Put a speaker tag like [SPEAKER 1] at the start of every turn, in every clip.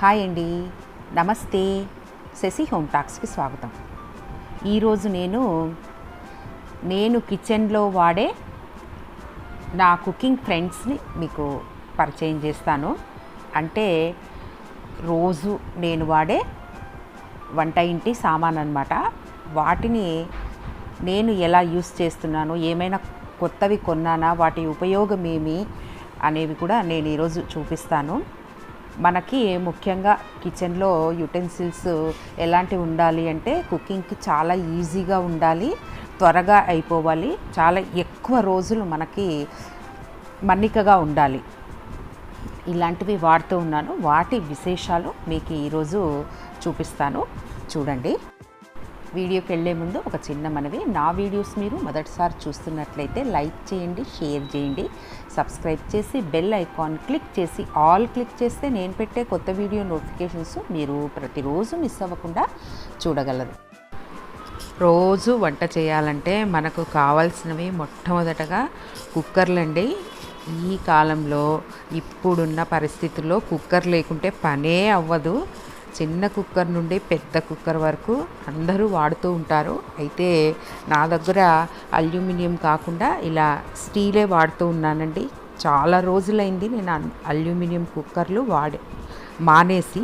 [SPEAKER 1] Hi అండి. నమస్తే. Shashi home టాక్స్కి స్వాగతం. ఈరోజు నేను నేను కిచెన్లో వాడే నా కుకింగ్ ఫ్రెండ్స్ని మీకు పరిచయం చేస్తాను. అంటే రోజు నేను వాడే వంట ఇంటి సామాన్ అనమాట వాటిని నేను ఎలా యూస్ చేస్తున్నాను ఏమైనా కొత్తవి కొన్నానా వాటి ఉపయోగం ఏమి అనేవి కూడా నేను ఈరోజు చూపిస్తాను. మనకి ముఖ్యంగా కిచెన్లో యుటెన్సిల్స్ ఎలాంటివి ఉండాలి అంటే కుకింగ్కి చాలా ఈజీగా ఉండాలి త్వరగా అయిపోవాలి చాలా ఎక్కువ రోజులు మనకి మన్నికగా ఉండాలి. ఇలాంటివి వాడుతూ ఉన్నాను. వాటి విశేషాలు మీకు ఈరోజు చూపిస్తాను. చూడండి. వీడియోకి వెళ్ళే ముందు ఒక చిన్న మనవి. నా వీడియోస్ మీరు మొదటిసారి చూస్తున్నట్లయితే లైక్ చేయండి షేర్ చేయండి సబ్స్క్రైబ్ చేసి బెల్ ఐకాన్ క్లిక్ చేసి ఆల్ క్లిక్ చేస్తే నేను పెట్టే కొత్త వీడియో నోటిఫికేషన్స్ మీరు ప్రతిరోజు మిస్ అవ్వకుండా చూడగలరు. రోజు వంట చేయాలంటే మనకు కావాల్సినవి మొట్టమొదటగా కుక్కర్లండి ఈ కాలంలో ఇప్పుడున్న పరిస్థితుల్లో కుక్కర్ లేకుంటే పనే అవ్వదు. చిన్న కుక్కర్ నుండి పెద్ద కుక్కర్ వరకు అందరూ వాడుతూ ఉంటారు. అయితే నా దగ్గర అల్యూమినియం కాకుండా ఇలా స్టీలే వాడుతూ ఉన్నానండి. చాలా రోజులైంది నేను అల్యూమినియం కుక్కర్లు వాడే మానేసి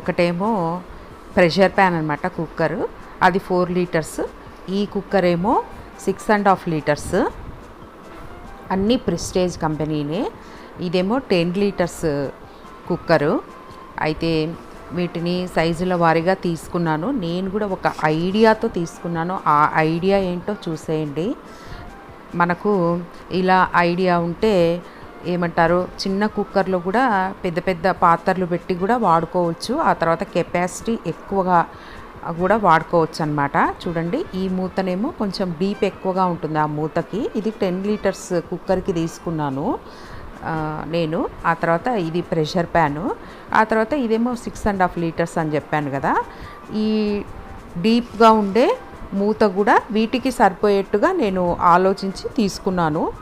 [SPEAKER 1] ఒకటేమో ప్రెషర్ ప్యాన్ అనమాట కుక్కర్. అది ఫోర్ లీటర్స్. ఈ కుక్కర్ ఏమో సిక్స్ అండ్ హాఫ్ లీటర్స్. అన్నీ ప్రెస్టేజ్ కంపెనీనే. ఇదేమో టెన్ లీటర్స్ కుక్కరు. అయితే వీటిని సైజుల వారీగా తీసుకున్నాను. నేను కూడా ఒక ఐడియాతో తీసుకున్నాను. ఆ ఐడియా ఏంటో చూసేయండి. మనకు ఇలా ఐడియా ఉంటే ఏమంటారు? చిన్న కుక్కర్లో కూడా పెద్ద పెద్ద పాత్రలు పెట్టి కూడా వాడుకోవచ్చు. ఆ తర్వాత కెపాసిటీ ఎక్కువగా కూడా వాడుకోవచ్చు అనమాట చూడండి ఈ మూతనేమో కొంచెం డీప్ ఎక్కువగా ఉంటుంది ఆ మూతకి. ఇది టెన్ లీటర్స్ కుక్కర్కి తీసుకున్నాను. నేను ఆ తర్వాత ఇది ప్రెషర్ ప్యాను. ఆ తర్వాత ఇదేమో సిక్స్ అండ్ హాఫ్ లీటర్స్ అని చెప్పాను కదా. ఈ డీప్గా ఉండే మూత కూడా వీటికి సరిపోయేట్టుగా నేను ఆలోచించి తీసుకున్నాను.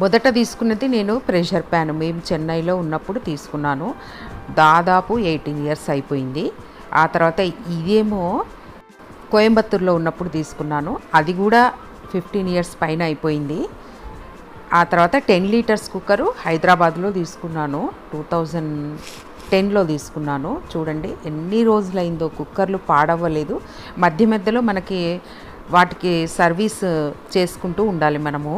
[SPEAKER 1] మొదట తీసుకున్నది నేను ప్రెషర్ ప్యాన్. మేము చెన్నైలో ఉన్నప్పుడు తీసుకున్నాను. దాదాపు ఎయిటీన్ ఇయర్స్ అయిపోయింది. ఆ తర్వాత ఇదేమో కోయంబత్తూర్లో ఉన్నప్పుడు తీసుకున్నాను. అది కూడా ఫిఫ్టీన్ ఇయర్స్ పైన అయిపోయింది. ఆ తర్వాత టెన్ లీటర్స్ కుక్కరు హైదరాబాద్లో తీసుకున్నాను. టూ థౌజండ్ టెన్లో తీసుకున్నాను. చూడండి ఎన్ని రోజులైందో కుక్కర్లు పాడవ్వలేదు. మధ్య మధ్యలో మనకి వాటికి సర్వీస్ చేసుకుంటూ ఉండాలి మనము.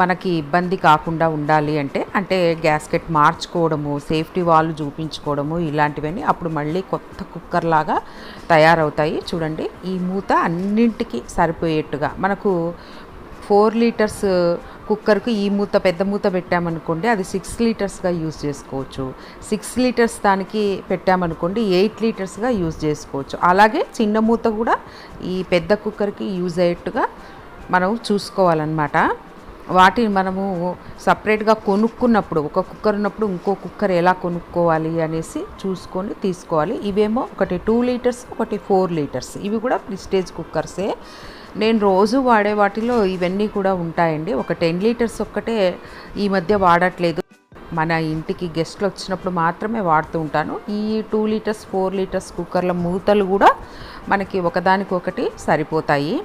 [SPEAKER 1] మనకి ఇబ్బంది కాకుండా ఉండాలి అంటే అంటే గ్యాస్కెట్ మార్చుకోవడము సేఫ్టీ వాళ్ళు చూపించుకోవడము ఇలాంటివన్నీ అప్పుడు మళ్ళీ కొత్త కుక్కర్ లాగా తయారవుతాయి. చూడండి ఈ మూత అన్నింటికి సరిపోయేట్టుగా మనకు ఫోర్ లీటర్స్ కుక్కర్కి ఈ మూత పెద్ద మూత పెట్టామనుకోండి అది సిక్స్ లీటర్స్గా యూజ్ చేసుకోవచ్చు. సిక్స్ లీటర్స్ దానికి పెట్టామనుకోండి ఎయిట్ లీటర్స్గా యూజ్ చేసుకోవచ్చు. అలాగే చిన్న మూత కూడా ఈ పెద్ద కుక్కర్కి యూజ్ అయ్యేట్టుగా మనం చూసుకోవాలన్నమాట. వాటిని మనము సపరేట్గా కొనుక్కున్నప్పుడు ఒక కుక్కర్ ఉన్నప్పుడు ఇంకో కుక్కర్ ఎలా కొనుక్కోవాలి అనేసి చూసుకొని తీసుకోవాలి. ఇవేమో ఒకటి టూ లీటర్స్ ఒకటి ఫోర్ లీటర్స్. ఇవి కూడా ప్రిస్టేజ్ కుక్కర్సే. నేను రోజు వాడే వాటిలో ఇవన్నీ కూడా ఉంటాయండి. ఒక టెన్ లీటర్స్ ఒక్కటే ఈ మధ్య వాడట్లేదు. మన ఇంటికి గెస్ట్లు వచ్చినప్పుడు మాత్రమే వాడుతూ ఉంటాను. ఈ టూ లీటర్స్ ఫోర్ లీటర్స్ కుక్కర్ల మూతలు కూడా మనకి ఒకదానికొకటి సరిపోతాయి.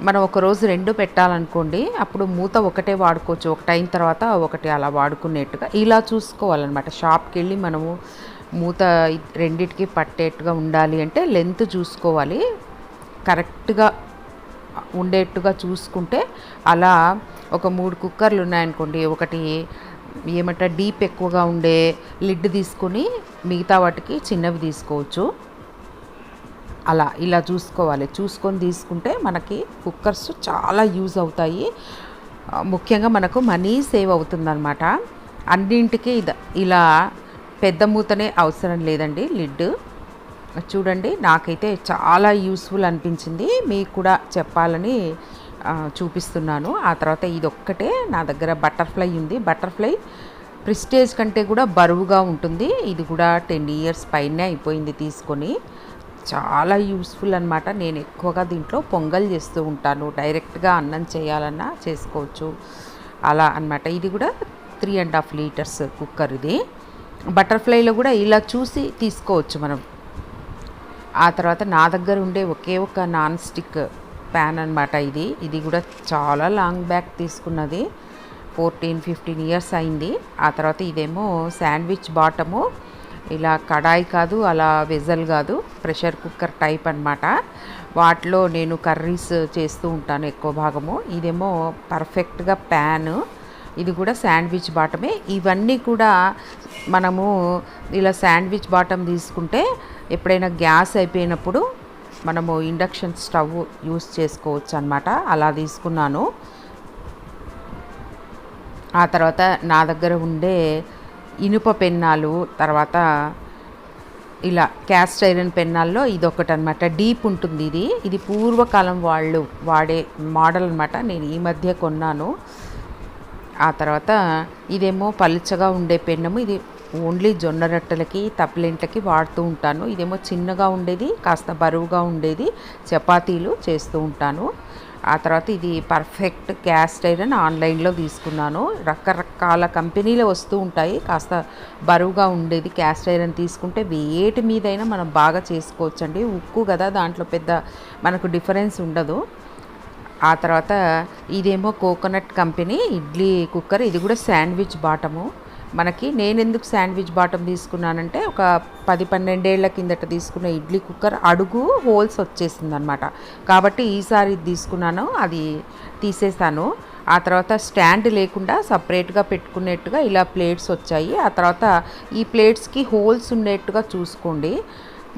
[SPEAKER 1] మనం ఒక రోజు రెండు పెట్టాలనుకోండి అప్పుడు మూత ఒకటే వాడుకోవచ్చు. ఒకటి అయిన తర్వాత ఒకటి అలా వాడుకునేట్టుగా ఇలా చూసుకోవాలన్నమాట. షాప్కి వెళ్ళి మనము మూత రెండిటికి పట్టేట్టుగా ఉండాలి అంటే లెంత్ చూసుకోవాలి. కరెక్ట్గా ఉండేట్టుగా చూసుకుంటే అలా ఒక మూడు కుక్కర్లు ఉన్నాయనుకోండి ఒకటి ఏమంటారు డీప్ ఎక్కువగా ఉండే లిడ్ తీసుకొని మిగతా వాటికి చిన్నవి తీసుకోవచ్చు. అలా ఇలా చూసుకోవాలి. చూసుకొని తీసుకుంటే మనకి కుక్కర్స్ చాలా యూజ్ అవుతాయి. ముఖ్యంగా మనకు మనీ సేవ్ అవుతుందన్నమాట. అన్నింటికి ఇద ఇలా పెద్ద మూతనే అవసరం లేదండి లిడ్. చూడండి నాకైతే చాలా యూస్ఫుల్ అనిపించింది. మీకు కూడా చెప్పాలని చూపిస్తున్నాను. ఆ తర్వాత ఇది ఒక్కటే నా దగ్గర బటర్ఫ్లై ఉంది. బటర్ఫ్లై ప్రిస్టేజ్ కంటే కూడా బరువుగా ఉంటుంది. ఇది కూడా టెన్ ఇయర్స్ పైనే అయిపోయింది తీసుకొని. చాలా యూస్ఫుల్ అనమాట నేను ఎక్కువగా దీంట్లో పొంగల్ చేస్తూ ఉంటాను. డైరెక్ట్గా అన్నం చేయాలన్నా చేసుకోవచ్చు. అలా అన్నమాట. ఇది కూడా three and half litres cooker ఇది. బటర్ఫ్లైలో కూడా ఇలా చూసి తీసుకోవచ్చు మనం. ఆ తర్వాత నా దగ్గర ఉండే ఒకే ఒక నాన్ స్టిక్ ప్యాన్ అనమాట ఇది. ఇది కూడా చాలా లాంగ్ బ్యాక్ తీసుకున్నది. ఫోర్టీన్ ఫిఫ్టీన్ ఇయర్స్ అయింది. ఆ తర్వాత ఇదేమో శాండ్విచ్ బాటము ఇలా కడాయి కాదు అలా వెజల్ కాదు ప్రెషర్ కుక్కర్ టైప్ అనమాట వాటిలో నేను కర్రీస్ చేస్తూ ఉంటాను ఎక్కువ భాగము. ఇదేమో పర్ఫెక్ట్గా ప్యాన్ ఇది కూడా శాండ్విచ్ బాటమే ఇవన్నీ కూడా మనము ఇలా శాండ్విచ్ బాటం తీసుకుంటే ఎప్పుడైనా గ్యాస్ అయిపోయినప్పుడు మనము ఇండక్షన్ స్టవ్ యూస్ చేసుకోవచ్చు అనమాట అలా తీసుకున్నాను. ఆ తర్వాత నా దగ్గర ఉండే ఇనుప పెన్నాలు తర్వాత ఇలా క్యాస్ట్ ఐరన్ పెన్నాల్లో ఇది ఒకటి అనమాట డీప్ ఉంటుంది ఇది. ఇది పూర్వకాలం వాళ్ళు వాడే మోడల్ అనమాట నేను ఈ మధ్య కొన్నాను. ఆ తర్వాత ఇదేమో పలుచగా ఉండే పెన్నము. ఇది ఓన్లీ జొన్న రొట్టెలకి తప్పిలింట్లకి వాడుతూ ఉంటాను. ఇదేమో చిన్నగా ఉండేది కాస్త బరువుగా ఉండేది చపాతీలు చేస్తూ ఉంటాను. ఆ తర్వాత ఇది పర్ఫెక్ట్ క్యాస్ట్ ఐరన్ ఆన్లైన్లో తీసుకున్నాను. రకరకాల కంపెనీలు వస్తూ ఉంటాయి కాస్త బరువుగా ఉండేది క్యాస్ట్ ఐరన్ తీసుకుంటే వేటి మీదైనా మనం బాగా చేసుకోవచ్చండి. ఉక్కు కదా దాంట్లో పెద్ద మనకు డిఫరెన్స్ ఉండదు. ఆ తర్వాత ఇదేమో కోకోనట్ కంపెనీ ఇడ్లీ కుక్కర్ ఇది కూడా శాండ్విచ్ బాటము. మనకి నేను ఎందుకు శాండ్విచ్ బాటం తీసుకున్నానంటే ఒక పది పన్నెండేళ్ళ కిందట తీసుకున్న ఇడ్లీ కుక్కర్ అడుగు హోల్స్ వచ్చేసింది అనమాట కాబట్టి ఈసారి తీసుకున్నాను అది తీసేసాను. ఆ తర్వాత స్టాండ్ లేకుండా సపరేట్గా పెట్టుకునేట్టుగా ఇలా ప్లేట్స్ వచ్చాయి. ఆ తర్వాత ఈ ప్లేట్స్కి హోల్స్ ఉండేట్టుగా చూసుకోండి.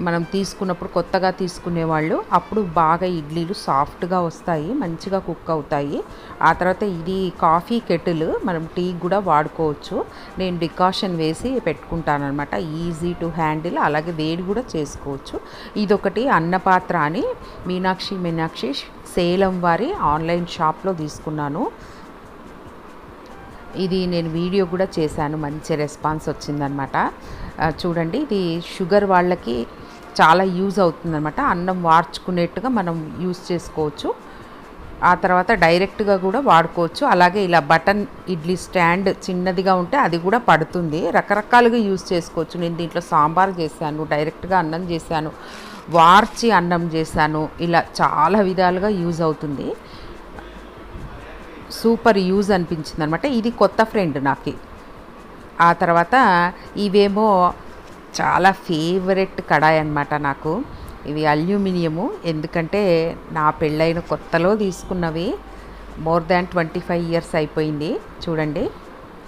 [SPEAKER 1] మనం తీసుకున్నప్పుడు కొత్తగా తీసుకునే వాళ్ళు అప్పుడు బాగా ఇడ్లీలు సాఫ్ట్గా వస్తాయి మంచిగా కుక్ అవుతాయి. ఆ తర్వాత ఇది కాఫీ కెటిల్ మనం టీ కూడా వాడుకోవచ్చు. నేను డికాషన్ వేసి పెట్టుకుంటాను అనమాట ఈజీ టు హ్యాండిల్ అలాగే వేడి కూడా చేసుకోవచ్చు. ఇదొకటి అన్నపాత్ర అని మీనాక్షి మీనాక్షి సేలం వారి ఆన్లైన్ షాప్లో తీసుకున్నాను. ఇది నేను వీడియో కూడా చేశాను మంచి రెస్పాన్స్ వచ్చిందనమాట చూడండి ఇది షుగర్ వాళ్ళకి చాలా యూజ్ అవుతుందన్నమాట. అన్నం వార్చుకునేట్టుగా మనం యూజ్ చేసుకోవచ్చు. ఆ తర్వాత డైరెక్ట్గా కూడా వాడుకోవచ్చు. అలాగే ఇలా బటన్ ఇడ్లీ స్టాండ్ చిన్నదిగా ఉంటే అది కూడా పడుతుంది. రకరకాలుగా యూజ్ చేసుకోవచ్చు. నేను దీంట్లో సాంబార్ చేశాను డైరెక్ట్గా అన్నం చేశాను వార్చి అన్నం చేశాను. ఇలా చాలా విధాలుగా యూజ్ అవుతుంది. సూపర్ యూజ్ అనిపించింది అనమాట ఇది కొత్త ఫ్రెండ్ నాకు. ఆ తర్వాత ఇవేమో చాలా ఫేవరెట్ కడాయి అనమాట నాకు. ఇవి అల్యూమినియము. ఎందుకంటే నా పెళ్ళైన కొత్తలో తీసుకున్నవి more than twenty five years అయిపోయింది. చూడండి.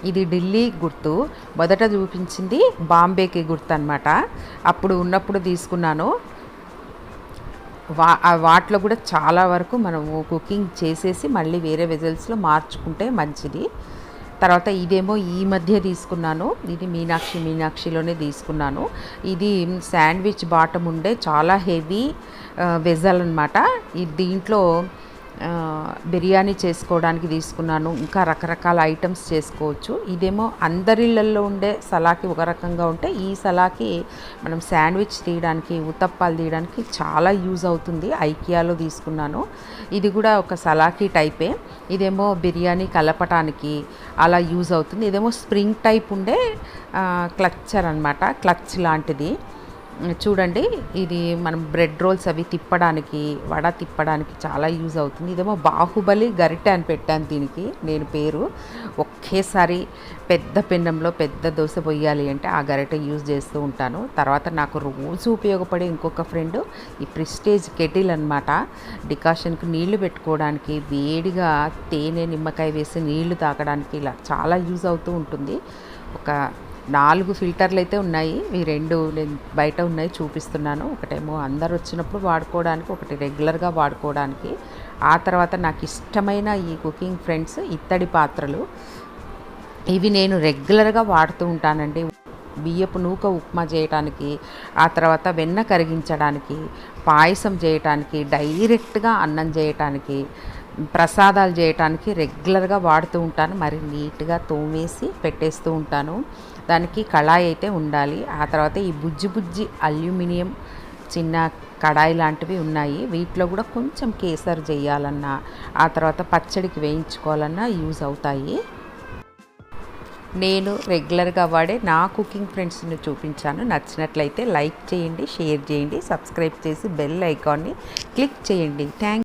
[SPEAKER 1] ఇది ఢిల్లీ గుర్తు. మొదట చూపించింది బాంబేకి గుర్తు అనమాట అప్పుడు ఉన్నప్పుడు తీసుకున్నాను. వా వాటిలో కూడా చాలా వరకు మనము కుకింగ్ చేసేసి మళ్ళీ వేరే వెజల్స్లో మార్చుకుంటే మంచిది. తర్వాత ఇదేమో ఈ మధ్య తీసుకున్నాను. ఇది మీనాక్షి మీనాక్షిలోనే తీసుకున్నాను. ఇది శాండ్విచ్ బాటం ఉండే చాలా హెవీ వెజల్ అనమాట ఇది దీంట్లో బిర్యానీ చేసుకోవడానికి తీసుకున్నాను. ఇంకా రకరకాల ఐటమ్స్ చేసుకోవచ్చు. ఇదేమో అందరిళ్ళల్లో ఉండే సలాకి ఒక రకంగా ఉంటే ఈ సలాకి మనం శాండ్విచ్ తీయడానికి ఉతప్పాలు తీయడానికి చాలా యూజ్ అవుతుంది. ఐకియాలో తీసుకున్నాను. ఇది కూడా ఒక సలాకి టైపే. ఇదేమో బిర్యానీ కలపటానికి అలా యూజ్ అవుతుంది. ఇదేమో స్ప్రింగ్ టైప్ ఉండే క్లచ్చర్ అనమాట క్లచ్ లాంటిది. చూడండి ఇది మనం బ్రెడ్ రోల్స్ అవి తిప్పడానికి వడ తిప్పడానికి చాలా యూజ్ అవుతుంది. ఇదేమో బాహుబలి గరిటె అని పెట్టాను దీనికి నేను పేరు. ఒకేసారి పెద్ద పిండంలో పెద్ద దోశ పొయ్యాలి అంటే ఆ గరిటె యూజ్ చేస్తూ ఉంటాను. తర్వాత నాకు రోజు ఉపయోగపడే ఇంకొక ఫ్రెండ్ ఈ ప్రిస్టేజ్ కెటిల్ అనమాట డికాషన్కి నీళ్ళు పెట్టుకోవడానికి వేడిగా తేనె నిమ్మకాయ వేసి నీళ్ళు తాగడానికి ఇలా చాలా యూజ్ అవుతూ ఉంటుంది. ఒక నాలుగు ఫిల్టర్లు అయితే ఉన్నాయి. ఈ రెండు నేను బయట ఉన్నాయి చూపిస్తున్నాను. ఒకటేమో అందరు వచ్చినప్పుడు వాడుకోవడానికి ఒకటి రెగ్యులర్గా వాడుకోవడానికి. ఆ తర్వాత నాకు ఇష్టమైన ఈ కుకింగ్ ఫ్రెండ్స్ ఇత్తడి పాత్రలు. ఇవి నేను రెగ్యులర్గా వాడుతూ ఉంటానండి. బియ్యపు నూక ఉప్మా చేయటానికి ఆ తర్వాత వెన్న కరిగించడానికి పాయసం చేయటానికి డైరెక్ట్గా అన్నం చేయటానికి ప్రసాదాలు చేయటానికి రెగ్యులర్గా వాడుతూ ఉంటాను. మరి నీట్గా తోమేసి పెట్టేస్తూ ఉంటాను. దానికి కళాయి అయితే ఉండాలి. ఆ తర్వాత ఈ బుజ్జి బుజ్జి అల్యూమినియం చిన్న కడాయి లాంటివి ఉన్నాయి. వీటిలో కూడా కొంచెం కేసర్ చేయాలన్నా ఆ తర్వాత పచ్చడికి వేయించుకోవాలన్నా యూజ్ అవుతాయి. నేను రెగ్యులర్గా వాడే నా కుకింగ్ ఫ్రెండ్స్ని చూపించాను. నచ్చినట్లయితే లైక్ చేయండి షేర్ చేయండి సబ్స్క్రైబ్ చేసి బెల్ ఐకాన్ని క్లిక్ చేయండి. థ్యాంక్